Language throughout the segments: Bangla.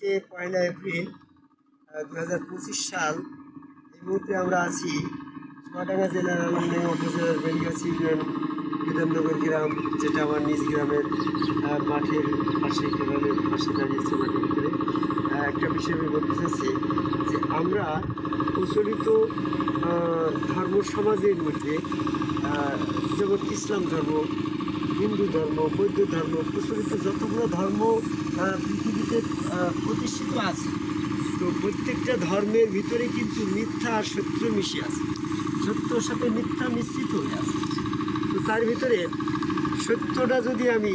আজকে পয়লা এপ্রিল দু হাজার পঁচিশ সাল। এই মুহূর্তে আমরা আছি চুয়াডাঙ্গা জেলার আলমডাঙ্গা উপজেলার ইউনিয়ন বিধাননগর গ্রাম, যেটা আমার নিজ গ্রামের মাঠের পাশে, গ্রামের পাশে দাঁড়িয়েছে মাঠের ভিতরে একটা বিষয় আমি বলতে চাচ্ছি যে আমরা প্রচলিত ধর্ম সমাজের মধ্যে যেমন ইসলাম ধর্ম, হিন্দু ধর্ম, বৌদ্ধ ধর্ম, প্রচলিত যতগুলো ধর্ম প্রতিষ্ঠিত আছে। তো প্রত্যেকটা ধর্মের ভিতরে কিন্তু মিথ্যা আর সত্য মিশে আছে। সত্যর সাথে মিথ্যা মিশ্রিত হয়ে আছে। তো তার ভিতরে সত্যটা যদি আমি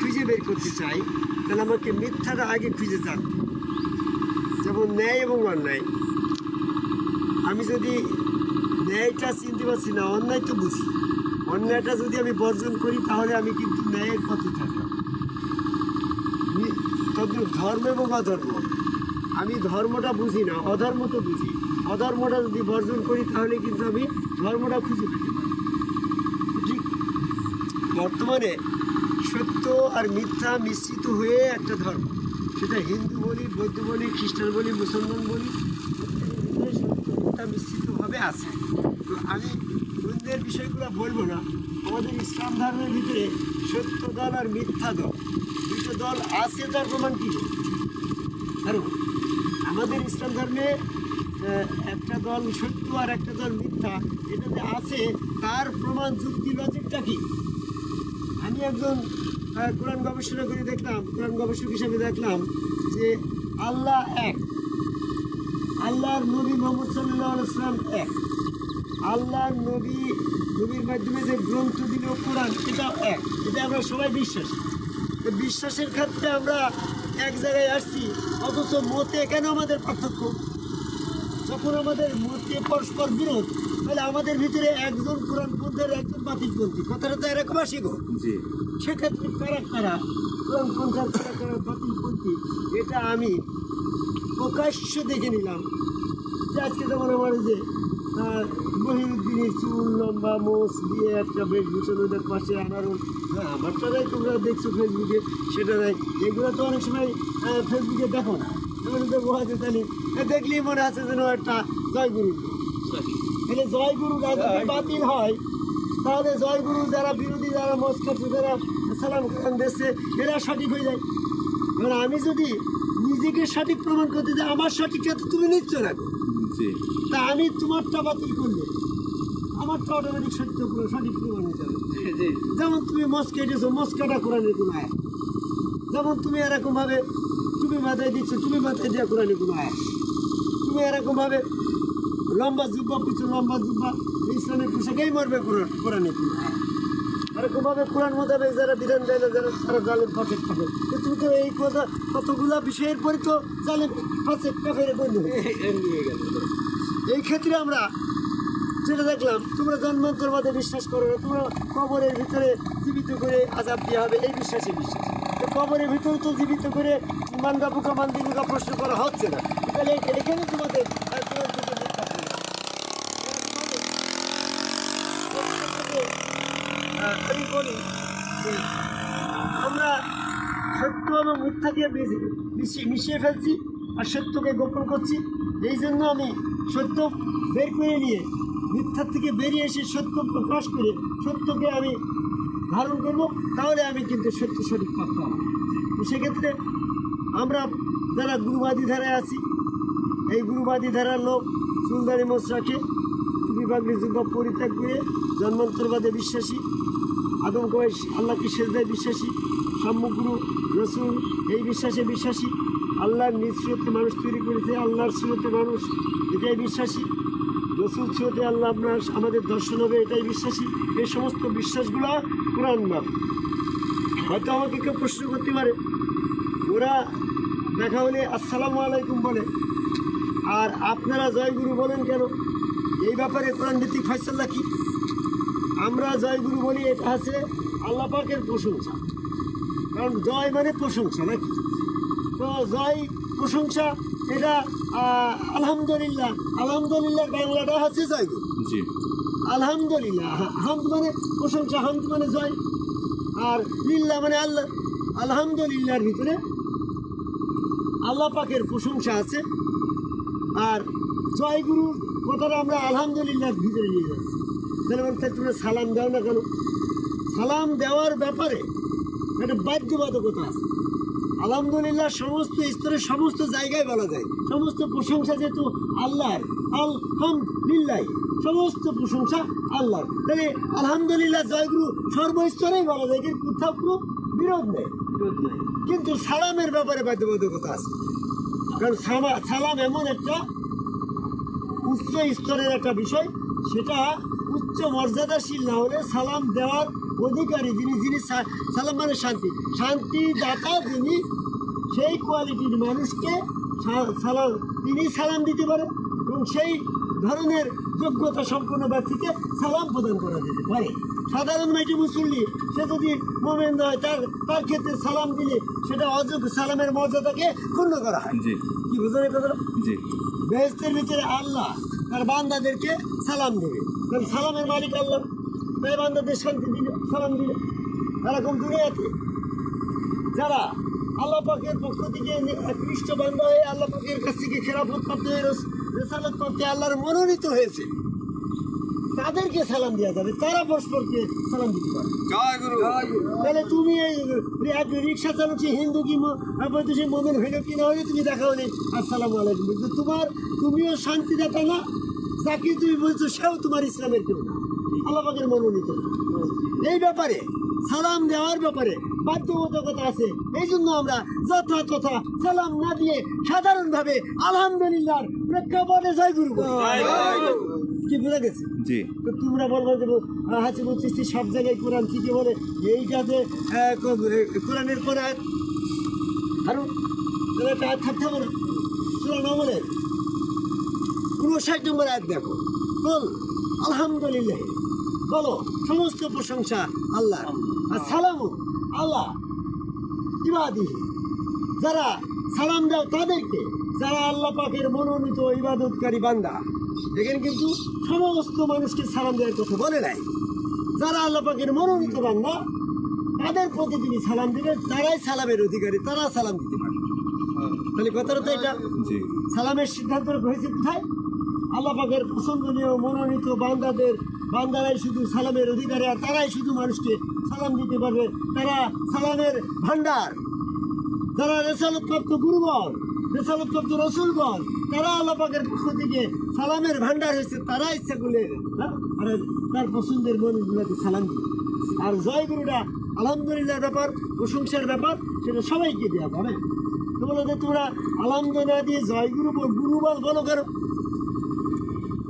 খুঁজে বের করতে চাই, তাহলে আমাকে মিথ্যাটা আগে খুঁজে যান যেমন ন্যায় এবং অন্যায়। আমি যদি ন্যায়টা চিনতে পারছি না, অন্যায় তো বুঝি। অন্যায়টা যদি আমি বর্জন করি, তাহলে আমি কিন্তু ন্যায়ের পথে থাকলাম। তদ্রূপ ধর্ম এবং অধর্ম। আমি ধর্মটা বুঝি না, অধর্ম তো বুঝি। অধর্মটা যদি বর্জন করি তাহলে কিন্তু আমি ধর্মটা খুঁজে পেতে পারি। ঠিক বর্তমানে সত্য আর মিথ্যা মিশ্রিত হয়ে একটা ধর্ম। সেটা হিন্দু বলি, বৌদ্ধ বলি, খ্রিস্টান বলি, মুসলমান বলি সত্য, মিথ্যা মিশ্রিতভাবে আছে। তো আমি দ্বন্দ্বের বিষয়গুলো বলব না। আমাদের ইসলাম ধর্মের ভিতরে সত্য দল আর মিথ্যা দল। দুটো দল আছে তার প্রমাণ কী? কারণ আমাদের ইসলাম ধর্মে একটা দল সত্য আর একটা দল মিথ্যা। এটাতে আছে তার প্রমাণ যুক্তি লজিকটা কি? আমি একজন কোরআন গবেষণা করে দেখলাম, কোরআন গবেষক হিসেবে দেখলাম যে আল্লাহ এক, আল্লাহর নবী মোহাম্মদ সাল্লাহ ইসলাম এক। আল্লাহর নবী নবীর মাধ্যমে যে গ্রন্থ দিল কোরআন এটাও এক। এটা আমরা সবাই বিশ্বাস। বিশ্বাসের ক্ষেত্রে আমরা এক জায়গায় আসছি অথচ মতে কেন আমাদের পার্থক্য? যখন আমাদের মতে পরস্পর বিরোধ তাহলে আমাদের ভিতরে একজন কোরআন পন্থের একজন বাতিল পন্থী কথাটা তো এরকম আসি গো। সেক্ষেত্রে কারা কারা কোরআন পন্থার কারা কারা বাতিল পন্থী এটা আমি প্রকাশ্য দেখে নিলাম। যে আজকে যেমন আমার যে আহ, মহিউদ্দিনের চুল লম্বা মোষ দিয়ে একটা বেশ বিছানোদের পাশে আনারুল হ্যাঁ তোমরা দেখছ ফেসবুকে সেটা নাই এগুলো তো অনেক সময় ফেসবুকে দেখো না। এগুলো তো বোঝাতে জানি দেখলেই মনে আছে যেন একটা জয়গুরু। তাহলে জয়গুরুরা যদি বাতিল হয় তাহলে জয়গুরু যারা বিরোধী যারা খাচ্ছে যারা সালাম খান দিচ্ছে এরা সঠিক হয়ে যায়। এবার আমি যদি নিজেকে সঠিক প্রমাণ করতে যাই আমার সঠিকটা তো তুমি নিচ্ছ না গো। জি তা আমি তোমারটা বাতিল করলে। আমারটা অটোমেটিক সত্য পুরো সঠিক প্রমাণ হয়ে যাবে। যেমন তুমি মস্ক কেটেছো মস্কাটা কোরআনের কোনো আয় যেমন তুমি এরকমভাবে তুমি মাথায় দিচ্ছ তুমি মাথায় দেওয়া কোরআনের কোনো আয় তুমি এরকমভাবে লম্বা জুব্বা পিছু লম্বা জুব্বা ইসলামের পোশাকেই মরবে কোরআন কোরআনের কোনো আয় এরকমভাবে কোরআন মোতাবেক যারা বিধান দেয় না যারা তারা জালেম ফাঁসেক থাকে। তো তুমি তো এই কথা কতগুলা বিষয়ের পরই তো জালেম ফাঁসেক কাফের বন্ধু। এই ক্ষেত্রে আমরা যেটা দেখলাম, তোমরা জন্মান্তরবাদে বিশ্বাস করো না, তোমরা কবরের ভিতরে জীবিত করে আজাব দেওয়া হবে, এই বিশ্বাসে বিশ্বাস। তো কবরের ভিতরে তো জীবিত করে মান্দা পোকা মান্দি পোকা প্রশ্ন করা হচ্ছে না। তাহলে এখানে তোমাদের আমরা সত্য এবং মিথ্যাকে মিশি- মিশিয়ে মিশিয়ে ফেলছি। আর সত্যকে গোপন করছি। এই জন্য আমি সত্য বের করে নিয়ে মিথ্যার থেকে বেরিয়ে এসে সত্য প্রকাশ করে সত্যকে আমি ধারণ করব, তাহলে আমি কিন্তু সত্য সঠিক পাবো। তো সেক্ষেত্রে আমরা যারা গুরুবাদী ধারায় আছি, এই গুরুবাদী ধারার লোক সুন্দরী মোষ রাখে বিভাগী যুগ পরিত্যাগ করে জন্মান্তরবাদে বিশ্বাসী আদম কয়েস আল্লাহকে সেজদায় বিশ্বাসী সম্মুগুরু রসুল, এই বিশ্বাসে বিশ্বাসী। আল্লাহর নিজ মানুষ তৈরি করেছে, আল্লাহর স্রোতে মানুষ, এটাই বিশ্বাসী। রসুল স্রোতে আল্লাহ আপনার, আমাদের দর্শন হবে, এটাই বিশ্বাসী। এই সমস্ত বিশ্বাসগুলো কোরআন বাপ হয়তো আমাকে কেউ প্রশ্ন করতে পারে। ওরা দেখা হলে আসসালামু আলাইকুম বলে। আর আপনারা জয়গুরু বলেন কেন? এই ব্যাপারে কোরআন ভিত্তিক ফয়সাল্লা কি? আমরা জয়গুরু বলি, এটা আছে আল্লাহ পাকের প্রশংসা। কারণ জয় মানে প্রশংসা নাকি? তো জয় প্রশংসা এটা আলহামদুলিল্লাহ আলহামদুলিল্লাহ বাংলাটা হচ্ছে জয়গুরু জি। আলহামদুলিল্লাহ হামদ মানে প্রশংসা হামদ মানে জয়। আর লিল্লা মানে আল্লাহ আলহামদুলিল্লাহর ভিতরে আল্লাহ পাকের প্রশংসা আছে। আর জয়গুরুর কথাটা আমরা আলহামদুলিল্লাহর ভিতরে নিয়ে যাচ্ছি। তাহলে তোমরা সালাম দাও না কেন? সালাম দেওয়ার ব্যাপারে একটা বাধ্যবাধকতা আছে। আলহামদুলিল্লাহ সমস্ত স্তরে সমস্ত জায়গায় বলা যায়। সমস্ত প্রশংসা যেহেতু আল্লাহর, আলহামদুলিল্লাহ, সমস্ত প্রশংসা আল্লাহর। তাহলে আলহামদুলিল্লাহ জয়গুরু সর্বস্তরেই বলা যায়, কিন্তু কোথাও কোনো বিরোধ নেই। কিন্তু সালামের ব্যাপারে বাধ্যবাধকতা আছে। কারণ সালাম এমন একটা উচ্চ স্তরের একটা বিষয়, সেটা উচ্চ মর্যাদাশীল না হলে সালাম দেওয়ার অধিকারী যিনি যিনি সালাম মানে শান্তি। শান্তি দাতা যিনি সেই কোয়ালিটির মানুষকে সালাম তিনি সালাম দিতে পারে এবং সেই ধরনের যোগ্যতা সম্পন্ন ব্যক্তিকে সালাম প্রদান করা যেতে পারে। সাধারণ মেয়েটি মুসল্লি সে যদি মোমেন হয় তার তার ক্ষেত্রে সালাম দিলে সেটা অযোগ্য সালামের মর্যাদাকে ক্ষুণ্ণ করা হয়। জি। কি বুঝলেন কথাটা? জি। বেহেস্তের ভিতরে আল্লাহ তার বান্দাদেরকে সালাম দেবে। কারণ সালামের মালিক আল্লাহ। তাই বান্দাদের শান্তি দিলে সালাম দিলে এরকম দুনিয়াতে যারা আল্লাহ পাকের পক্ষ থেকে খ্রিস্ট বান্ধা হয়ে আল্লাহ পাকের কাছ থেকে খেরাফত প্রাপ্ত হয়ে রস- রেসালত প্রাপ্তে আল্লাহর মনোনীত হয়েছে তাদেরকে সালাম দেওয়া যাবে। তারা পরস্পরকে সালাম দিতে পারে। তাহলে তুমি এই রিক্সা চালাচ্ছি হিন্দু কি বৈদেশিক মোমেন হইল কি না হইল তুমি দেখাও নেই। আসসালামু আলাইকুম। তোমার তুমিও শান্তিদাতা না যাকে তুমি বলছো সেও তোমার ইসলামের কেউ না। আল্লাহ পাকের মনোনীত। এই ব্যাপারে সালাম দেওয়ার ব্যাপারে বাধ্যবাধকতা আছে। এই জন্য আমরা যথা তথা সালাম না দিয়ে সাধারণভাবে আলহামদুলিল্লাহ প্রেক্ষাপটে জয় গুরু কি বোঝা গেছে? জি। তো তোমরা বলব যে হাসি বলছিস সব জায়গায় কোরআন ঠিকই বলে। এইটাতে কোরআনের পরে আয়াত আরও তাহলে একটা আয়াত থাকতে হবে না। সুরা বলে উনষাট নম্বর আয়াত দেখো। বল আলহামদুলিল্লাহ। বলো সমস্ত প্রশংসা আল্লাহ। আর সালামু আল্লাহ ইবাদি যারা সালাম দাও তাদেরকে যারা আল্লাহ পাকের মনোনীত ইবাদতকারী বান্দা। এখানে কিন্তু সমস্ত মানুষকে সালাম দেওয়ার কথা বলে নাই। যারা আল্লাহ পাকের মনোনীত বান্দা তাদের প্রতি তুমি সালাম দিলে তারাই সালামের অধিকারী তারা সালাম দিতে পারে তাহলে কথাটা তো এটা। সালামের সিদ্ধান্ত হয়েছে কোথায়? আল্লাহ পাকের পছন্দনীয় মনোনীত বান্দাদের বান্দারাই শুধু সালামের অধিকারী আর তারাই শুধু মানুষকে সালাম দিতে পারবে। তারা সালামের ভান্ডার যারা রেসালতপ্রাপ্ত গুরুগণ রেসালতপ্রাপ্ত রসুলগণ তারা আল্লাহ পাকের পক্ষ থেকে সালামের ভান্ডার হয়েছে তারা ইচ্ছা করলে হ্যাঁ, আর তার পছন্দের মনগুলোকে সালাম দিবে। আর জয় গুরুটা আলহামদুলিল্লাহ ব্যাপার প্রশংসার ব্যাপার সেটা সবাইকে দেওয়া হবে। তো বলো যে তোমরা আলহামদুলিল্লাহ দিয়ে জয় গুরু গুরু বল কেন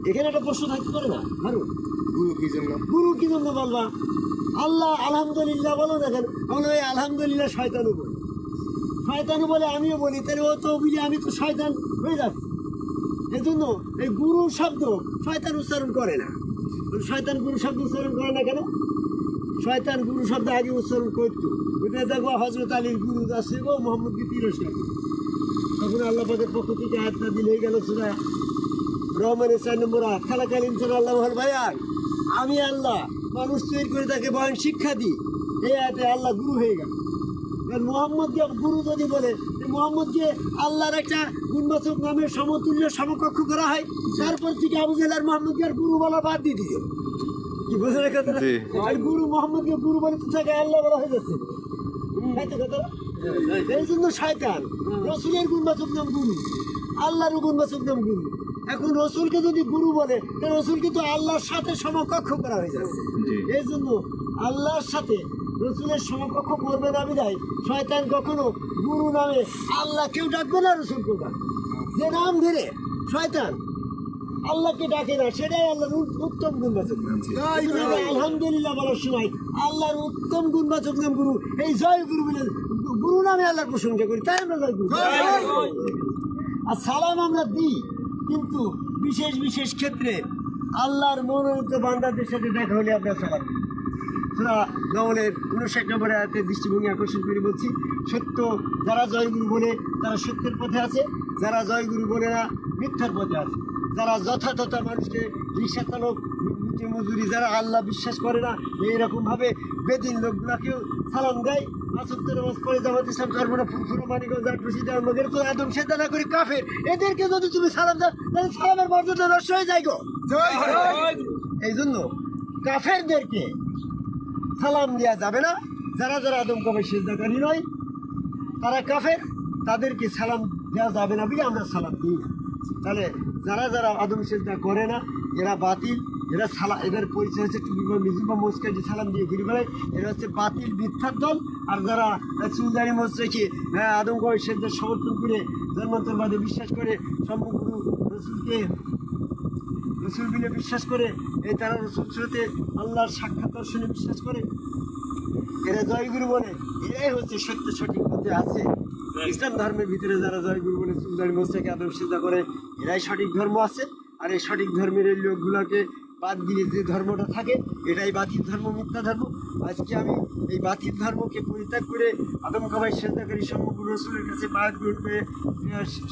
এখানে একটা প্রশ্ন থাকতে পারে না? হারু গুরু কি জন্য? গুরু কি জন্য বলবা? আল্লাহ আলহামদুলিল্লাহ বলো দেখেন। আমরা ওই আলহামদুলিল্লাহ শয়তানু বলি। শয়তানু বলে আমিও বলি। তাহলে ও তো বুঝি আমি তো শয়তান হয়ে যাচ্ছি। এই জন্য এই গুরু শব্দ শয়তান উচ্চারণ করে না। শয়তান গুরু শব্দ উচ্চারণ করে না কেন? শয়তান গুরু শব্দ আগে উচ্চারণ করতো। ওইটা দেখো হজরত আলীর গুরু আসছে গো মোহাম্মদকে তিরস্কার তখন আল্লাহ পাকের পক্ষ থেকে আয়াতটা দিলে গেল সুরা রহমানের চার নম্বর আয়াত খালাকাল ইনসান আল্লাহ আমি আল্লাহ মানুষ তৈরি করে তাকে বয়ান শিক্ষা দিই। এই আয়াতে আল্লাহ গুরু হয়ে গেল। কারণ মোহাম্মদকে গুরু যদি বলে যে মোহাম্মদকে আল্লাহর একটা গুণবাচক নামের সমতুল্য সমকক্ষ করা হয় তারপর থেকে আবু জেলার মোহাম্মদকে আর গুরু বলা বাদ দিয়ে দিল। কি বোঝা রেখে জি। আর গুরু মোহাম্মদকে গুরু বলে তো থাকে আল্লাহ বলা হয়ে যাচ্ছে। এই জন্য শয়তান রসুলের গুণবাচক নাম গুরু। আল্লাহর গুণবাচক নাম গুরু এখন রসুলকে যদি গুরু বলে তাহলে রসুলকে তো আল্লাহর সাথে সমকক্ষ করা হয়ে যাচ্ছে এই জন্য আল্লাহর সাথে রসুলের সমকক্ষ করবে না বিদায় শয়তান কখনো গুরু নামে আল্লাহ কেউ ডাকবে না রসুল কেউ ডাকবে যে নাম ধরে শয়তান আল্লাহকে ডাকে না সেটাই আল্লাহর উত- উত্তম গুণবাচক নাম। আলহামদুলিল্লাহ বলার সময় আল্লাহর উত্তম গুণবাচক নাম গুরু। এই জয় গুরু বলে গুরু নামে আল্লাহর প্রশংসা করি তাই আমরা জয় গুরু। আর সালাম আমরা দিই, কিন্তু বিশেষ বিশেষ ক্ষেত্রে আল্লাহর মনোনীত বান্দাদের সাথে দেখা হলে আমরা সালাম দিই। সুরা নবলের উনষাট নম্বরে আয়াতে দৃষ্টিভঙ্গি আকর্ষণ করে বলছি, সত্য, যারা জয়গুরু বলে তারা সত্যের পথে আছে, যারা জয়গুরু বলে না মিথ্যার পথে আছে। যারা যথাযথ মানুষকে রিক্সা চালক খাটে মজুরি যারা আল্লাহ বিশ্বাস করে না এইরকম ভাবে বেদিন লোকগুলাকেও সালাম দেয়। কাফের। এদেরকে যদি তুমি সালাম দাও তাহলে সালামের মর্যাদা নষ্ট হয়ে যায় গো। এই জন্য কাফেরদেরকে সালাম দেওয়া যাবে না। যারা যারা আদম কবে সেজদাকারী নয় তারা কাফের তাদেরকে সালাম দেওয়া যাবে না বলে আমরা সালাম দিই না। তাহলে যারা যারা আদম সেজদা করে না এরা বাতিল। এরা সালা, এদের পরিচয় হচ্ছে টুপি বা মিজু বা মোসকাজি সালাম দিয়ে ঘুরে বেড়ায়, এরা হচ্ছে বাতিল মিথ্যার দল। আর যারা চুলদারি মোজ রেখে হ্যাঁ আদম কবে সেজদা সমর্থন করে ধর্মান্তরবাদে বিশ্বাস করে, সম্পূর্ণ রসুলকে, রসুল বিলে বিশ্বাস করে, এই তারা রসুল আল্লাহর সাক্ষাৎ দর্শনে বিশ্বাস করে। এরা জয়গুরু বলে, এরাই হচ্ছে সত্য সঠিক পথে আছে। ইসলাম ধর্মের ভিতরে যারা জয়গুরু বলে, সুলতান গোস্তাকে আদম সিদ্ধা করে, এরাই সঠিক ধর্ম আছে। আর এই সঠিক ধর্মের এই লোকগুলোকে বাদ দিয়ে যে ধর্মটা থাকে, এটাই বাতিল ধর্ম মিথ্যা ধর্ম। আজকে আমি এই বাতিল ধর্মকে পরিত্যাগ করে আদম কাবাই সেজদাকারী সমগ্র রসুলের কাছে বায়াত গ্রহণ করে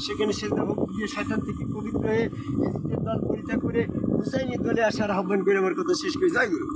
সেখানে সেজদা দিয়ে শয়তান থেকে পবিত্র হয়ে দল পরিত্যাগ করে হুসাইনের দলে আসার আহ্বান করে আমার কথা শেষ করে। যাই গুরু।